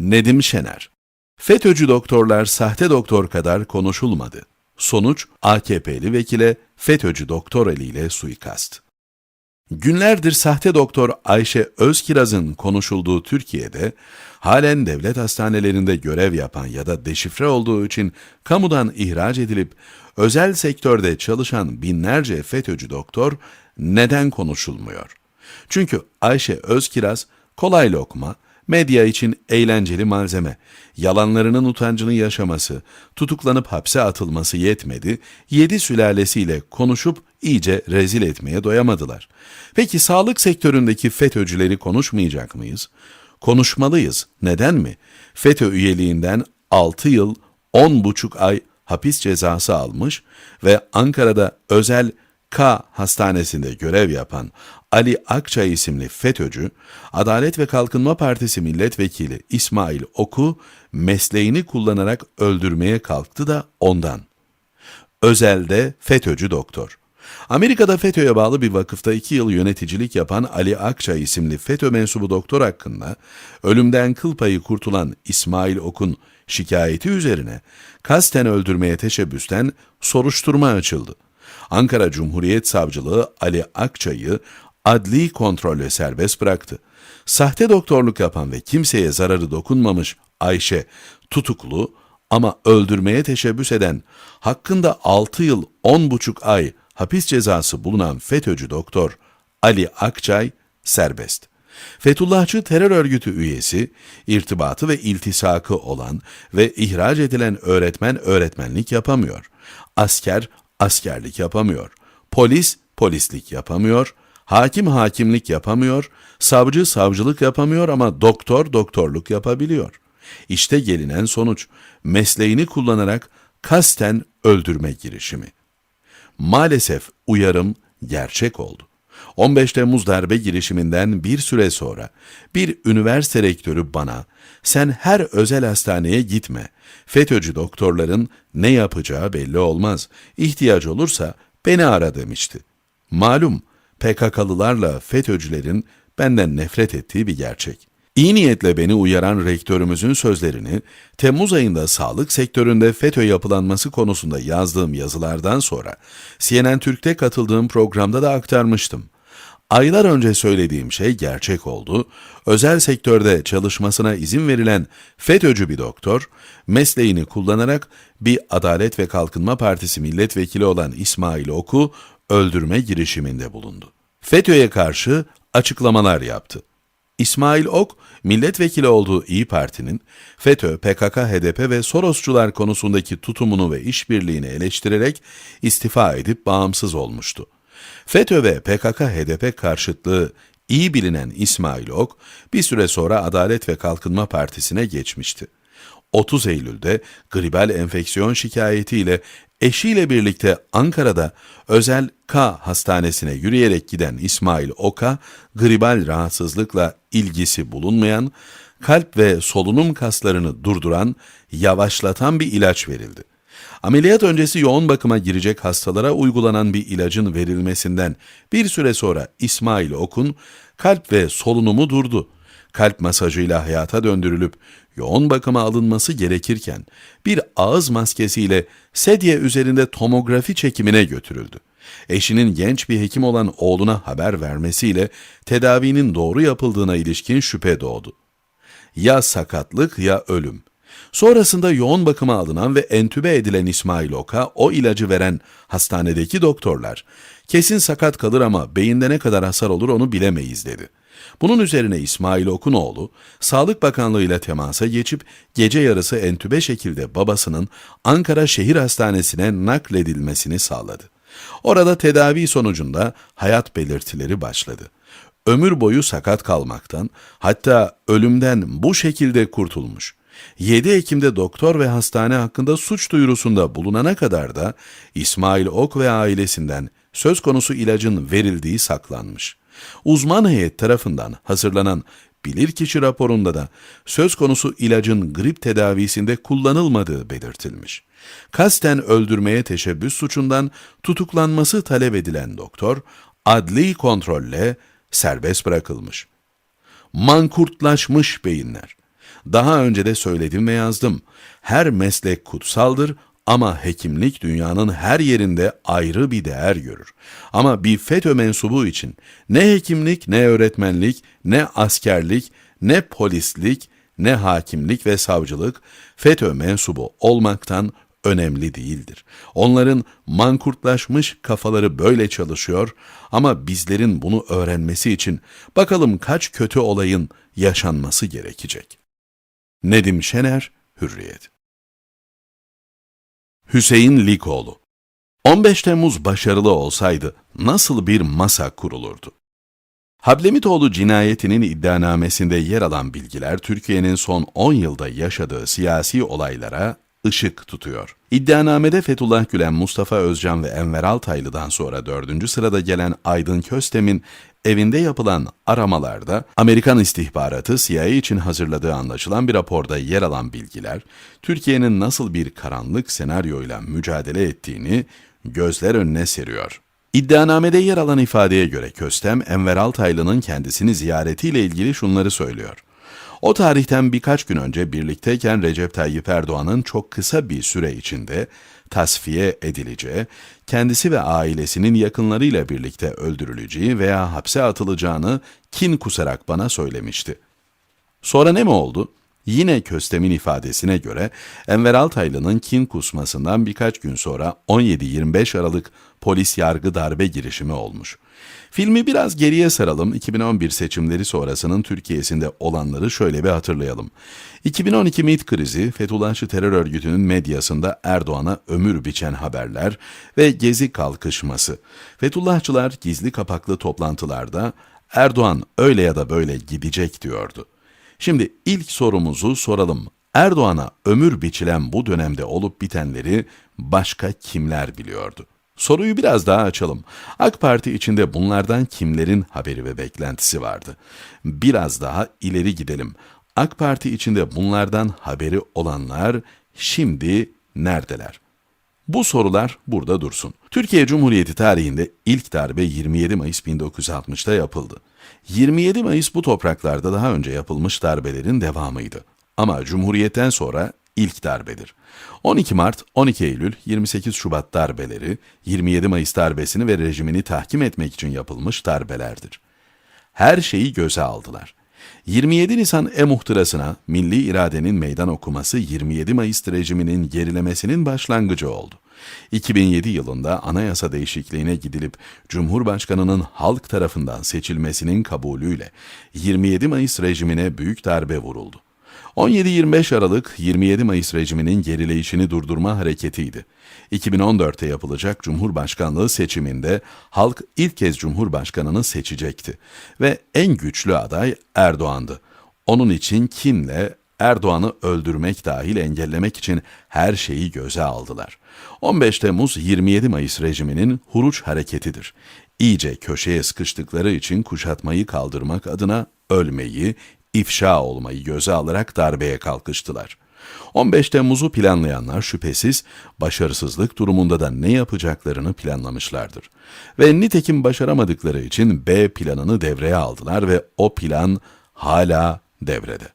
Nedim Şener FETÖ'cü doktorlar sahte doktor kadar konuşulmadı. Sonuç AKP'li vekile FETÖ'cü doktor eliyle suikast. Günlerdir sahte doktor Ayşe Özkiraz'ın konuşulduğu Türkiye'de, halen devlet hastanelerinde görev yapan ya da deşifre olduğu için kamudan ihraç edilip özel sektörde çalışan binlerce FETÖ'cü doktor neden konuşulmuyor? Çünkü Ayşe Özkiraz kolay lokma, medya için eğlenceli malzeme, yalanlarının utancını yaşaması, tutuklanıp hapse atılması yetmedi, yedi sülalesiyle konuşup iyice rezil etmeye doyamadılar. Peki sağlık sektöründeki FETÖ'cüleri konuşmayacak mıyız? Konuşmalıyız. Neden mi? FETÖ üyeliğinden 6 yıl 10,5 ay hapis cezası almış ve Ankara'da özel K hastanesinde görev yapan Ali Akçay isimli FETÖ'cü, Adalet ve Kalkınma Partisi milletvekili İsmail Oku mesleğini kullanarak öldürmeye kalktı da ondan. Özelde FETÖ'cü doktor. Amerika'da FETÖ'ye bağlı bir vakıfta iki yıl yöneticilik yapan Ali Akçay isimli FETÖ mensubu doktor hakkında ölümden kıl payı kurtulan İsmail Ok'un şikayeti üzerine kasten öldürmeye teşebbüsten soruşturma açıldı. Ankara Cumhuriyet Savcılığı Ali Akçay'ı adli kontrolle serbest bıraktı. Sahte doktorluk yapan ve kimseye zararı dokunmamış Ayşe tutuklu ama öldürmeye teşebbüs eden, hakkında 6 yıl 10,5 ay hapis cezası bulunan FETÖ'cü doktor Ali Akçay serbest. Fethullahçı terör örgütü üyesi, irtibatı ve iltisakı olan ve ihraç edilen öğretmen öğretmenlik yapamıyor. Asker askerlik yapamıyor. Polis polislik yapamıyor. Hakim hakimlik yapamıyor. Savcı savcılık yapamıyor ama doktor doktorluk yapabiliyor. İşte gelinen sonuç mesleğini kullanarak kasten öldürme girişimi. Maalesef uyarım gerçek oldu. 15 Temmuz darbe girişiminden bir süre sonra bir üniversite rektörü bana sen her özel hastaneye gitme. FETÖ'cü doktorların ne yapacağı belli olmaz. İhtiyaç olursa beni ara demişti. Malum PKK'lılarla FETÖ'cülerin benden nefret ettiği bir gerçek. İyi niyetle beni uyaran rektörümüzün sözlerini Temmuz ayında sağlık sektöründe FETÖ yapılanması konusunda yazdığım yazılardan sonra CNN Türk'te katıldığım programda da aktarmıştım. Aylar önce söylediğim şey gerçek oldu. Özel sektörde çalışmasına izin verilen FETÖ'cü bir doktor, mesleğini kullanarak bir Adalet ve Kalkınma Partisi milletvekili olan İsmail Ok'u öldürme girişiminde bulundu. FETÖ'ye karşı açıklamalar yaptı. İsmail Ok, milletvekili olduğu İyi Parti'nin FETÖ, PKK, HDP ve Sorosçular konusundaki tutumunu ve işbirliğini eleştirerek istifa edip bağımsız olmuştu. FETÖ ve PKK-HDP karşıtlığı iyi bilinen İsmail Ok, bir süre sonra Adalet ve Kalkınma Partisi'ne geçmişti. 30 Eylül'de gribal enfeksiyon şikayetiyle eşiyle birlikte Ankara'da özel K hastanesine yürüyerek giden İsmail Ok'a gribal rahatsızlıkla ilgisi bulunmayan, kalp ve solunum kaslarını durduran, yavaşlatan bir ilaç verildi. Ameliyat öncesi yoğun bakıma girecek hastalara uygulanan bir ilacın verilmesinden bir süre sonra İsmail Ok'un kalp ve solunumu durdu. Kalp masajıyla hayata döndürülüp yoğun bakıma alınması gerekirken bir ağız maskesiyle sedye üzerinde tomografi çekimine götürüldü. Eşinin genç bir hekim olan oğluna haber vermesiyle tedavinin doğru yapıldığına ilişkin şüphe doğdu. Ya sakatlık ya ölüm. Sonrasında yoğun bakıma alınan ve entübe edilen İsmail Ok'a o ilacı veren hastanedeki doktorlar, kesin sakat kalır ama beyinde ne kadar hasar olur onu bilemeyiz dedi. Bunun üzerine İsmail Ok'un oğlu, Sağlık Bakanlığı ile temasa geçip gece yarısı entübe şekilde babasının Ankara Şehir Hastanesi'ne nakledilmesini sağladı. Orada tedavi sonucunda hayat belirtileri başladı. Ömür boyu sakat kalmaktan, hatta ölümden bu şekilde kurtulmuş. 7 Ekim'de doktor ve hastane hakkında suç duyurusunda bulunana kadar da İsmail Ok ve ailesinden söz konusu ilacın verildiği saklanmış. Uzman heyet tarafından hazırlanan bilirkişi raporunda da söz konusu ilacın grip tedavisinde kullanılmadığı belirtilmiş. Kasten öldürmeye teşebbüs suçundan tutuklanması talep edilen doktor adli kontrolle serbest bırakılmış. Mankurtlaşmış beyinler. Daha önce de söyledim ve yazdım. Her meslek kutsaldır ama hekimlik dünyanın her yerinde ayrı bir değer görür. Ama bir FETÖ mensubu için ne hekimlik, ne öğretmenlik, ne askerlik, ne polislik, ne hakimlik ve savcılık FETÖ mensubu olmaktan önemli değildir. Onların mankurtlaşmış kafaları böyle çalışıyor ama bizlerin bunu öğrenmesi için bakalım kaç kötü olayın yaşanması gerekecek. Nedim Şener, Hürriyet Hüseyin Likoğlu 15 Temmuz başarılı olsaydı nasıl bir masa kurulurdu? Hablemitoğlu cinayetinin iddianamesinde yer alan bilgiler Türkiye'nin son 10 yılda yaşadığı siyasi olaylara ışık tutuyor. İddianamede Fethullah Gülen, Mustafa Özcan ve Enver Altaylı'dan sonra dördüncü sırada gelen Aydın Köstem'in evinde yapılan aramalarda Amerikan istihbaratı CIA için hazırladığı anlaşılan bir raporda yer alan bilgiler, Türkiye'nin nasıl bir karanlık senaryoyla mücadele ettiğini gözler önüne seriyor. İddianamede yer alan ifadeye göre Köstem, Enver Altaylı'nın kendisini ziyaretiyle ilgili şunları söylüyor. O tarihten birkaç gün önce birlikteyken Recep Tayyip Erdoğan'ın çok kısa bir süre içinde tasfiye edileceği, kendisi ve ailesinin yakınlarıyla birlikte öldürüleceği veya hapse atılacağını kin kusarak bana söylemişti. Sonra ne mi oldu? Yine Köstem'in ifadesine göre Enver Altaylı'nın kin kusmasından birkaç gün sonra 17-25 Aralık polis yargı darbe girişimi olmuş. Filmi biraz geriye saralım. 2011 seçimleri sonrasının Türkiye'sinde olanları şöyle bir hatırlayalım. 2012 MİT krizi, Fethullahçı terör örgütünün medyasında Erdoğan'a ömür biçen haberler ve gezi kalkışması. Fethullahçılar gizli kapaklı toplantılarda Erdoğan öyle ya da böyle gidecek diyordu. Şimdi ilk sorumuzu soralım. Erdoğan'a ömür biçilen bu dönemde olup bitenleri başka kimler biliyordu? Soruyu biraz daha açalım. AK Parti içinde bunlardan kimlerin haberi ve beklentisi vardı? Biraz daha ileri gidelim. AK Parti içinde bunlardan haberi olanlar şimdi neredeler? Bu sorular burada dursun. Türkiye Cumhuriyeti tarihinde ilk darbe 27 Mayıs 1960'ta yapıldı. 27 Mayıs bu topraklarda daha önce yapılmış darbelerin devamıydı. Ama Cumhuriyet'ten sonra ilk darbedir. 12 Mart, 12 Eylül, 28 Şubat darbeleri, 27 Mayıs darbesini ve rejimini tahkim etmek için yapılmış darbelerdir. Her şeyi göze aldılar. 27 Nisan e-muhtırasına milli iradenin meydan okuması 27 Mayıs rejiminin gerilemesinin başlangıcı oldu. 2007 yılında anayasa değişikliğine gidilip Cumhurbaşkanının halk tarafından seçilmesinin kabulüyle 27 Mayıs rejimine büyük darbe vuruldu. 17-25 Aralık 27 Mayıs rejiminin gerileyişini durdurma hareketiydi. 2014'te yapılacak Cumhurbaşkanlığı seçiminde halk ilk kez Cumhurbaşkanını seçecekti ve en güçlü aday Erdoğan'dı. Onun için kinle Erdoğan'ı öldürmek dahil engellemek için her şeyi göze aldılar. 15 Temmuz 27 Mayıs rejiminin huruç hareketidir. İyice köşeye sıkıştıkları için kuşatmayı kaldırmak adına ölmeyi, ifşa olmayı göze alarak darbeye kalkıştılar. 15 Temmuz'u planlayanlar şüphesiz başarısızlık durumunda da ne yapacaklarını planlamışlardır. Ve nitekim başaramadıkları için B planını devreye aldılar ve o plan hala devrede.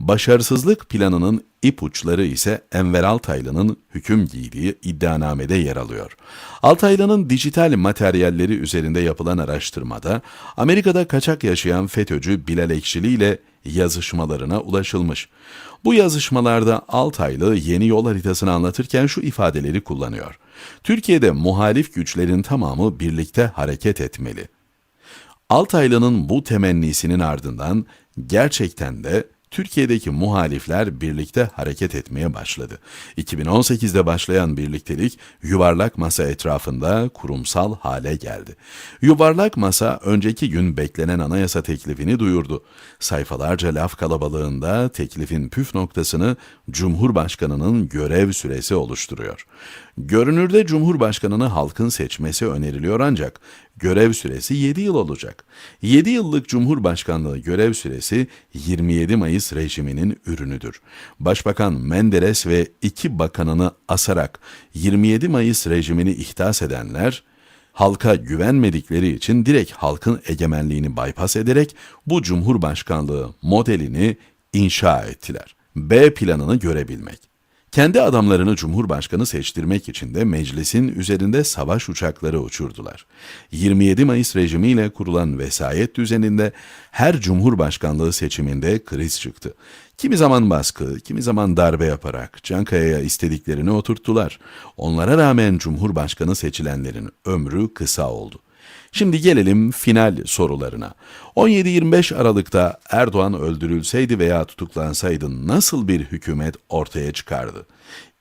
Başarısızlık planının ipuçları ise Enver Altaylı'nın hüküm giydiği iddianamede yer alıyor. Altaylı'nın dijital materyalleri üzerinde yapılan araştırmada Amerika'da kaçak yaşayan FETÖ'cü Bilal Ekşili ile yazışmalarına ulaşılmış. Bu yazışmalarda Altaylı yeni yol haritasını anlatırken şu ifadeleri kullanıyor. Türkiye'de muhalif güçlerin tamamı birlikte hareket etmeli. Altaylı'nın bu temennisinin ardından gerçekten de Türkiye'deki muhalifler birlikte hareket etmeye başladı. 2018'de başlayan birliktelik yuvarlak masa etrafında kurumsal hale geldi. Yuvarlak masa önceki gün beklenen anayasa teklifini duyurdu. Sayfalarca laf kalabalığında teklifin püf noktasını Cumhurbaşkanının görev süresi oluşturuyor. Görünürde Cumhurbaşkanını halkın seçmesi öneriliyor ancak görev süresi 7 yıl olacak. 7 yıllık Cumhurbaşkanlığı görev süresi 27 Mayıs rejiminin ürünüdür. Başbakan Menderes ve iki bakanını asarak 27 Mayıs rejimini ihdas edenler, halka güvenmedikleri için direkt halkın egemenliğini bypass ederek bu Cumhurbaşkanlığı modelini inşa ettiler. B planını görebilmek. Kendi adamlarını Cumhurbaşkanı seçtirmek için de meclisin üzerinde savaş uçakları uçurdular. 27 Mayıs rejimiyle kurulan vesayet düzeninde her Cumhurbaşkanlığı seçiminde kriz çıktı. Kimi zaman baskı, kimi zaman darbe yaparak Cankaya'ya istediklerini oturttular. Onlara rağmen Cumhurbaşkanı seçilenlerin ömrü kısa oldu. Şimdi gelelim final sorularına. 17-25 Aralık'ta Erdoğan öldürülseydi veya tutuklansaydı nasıl bir hükümet ortaya çıkardı?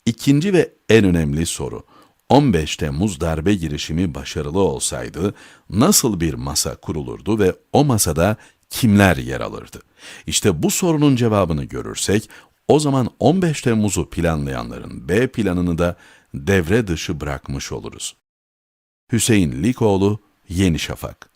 İkinci ve en önemli soru. 15 Temmuz darbe girişimi başarılı olsaydı nasıl bir masa kurulurdu ve o masada kimler yer alırdı? İşte bu sorunun cevabını görürsek o zaman 15 Temmuz'u planlayanların B planını da devre dışı bırakmış oluruz. Hüseyin Likoğlu, Yeni Şafak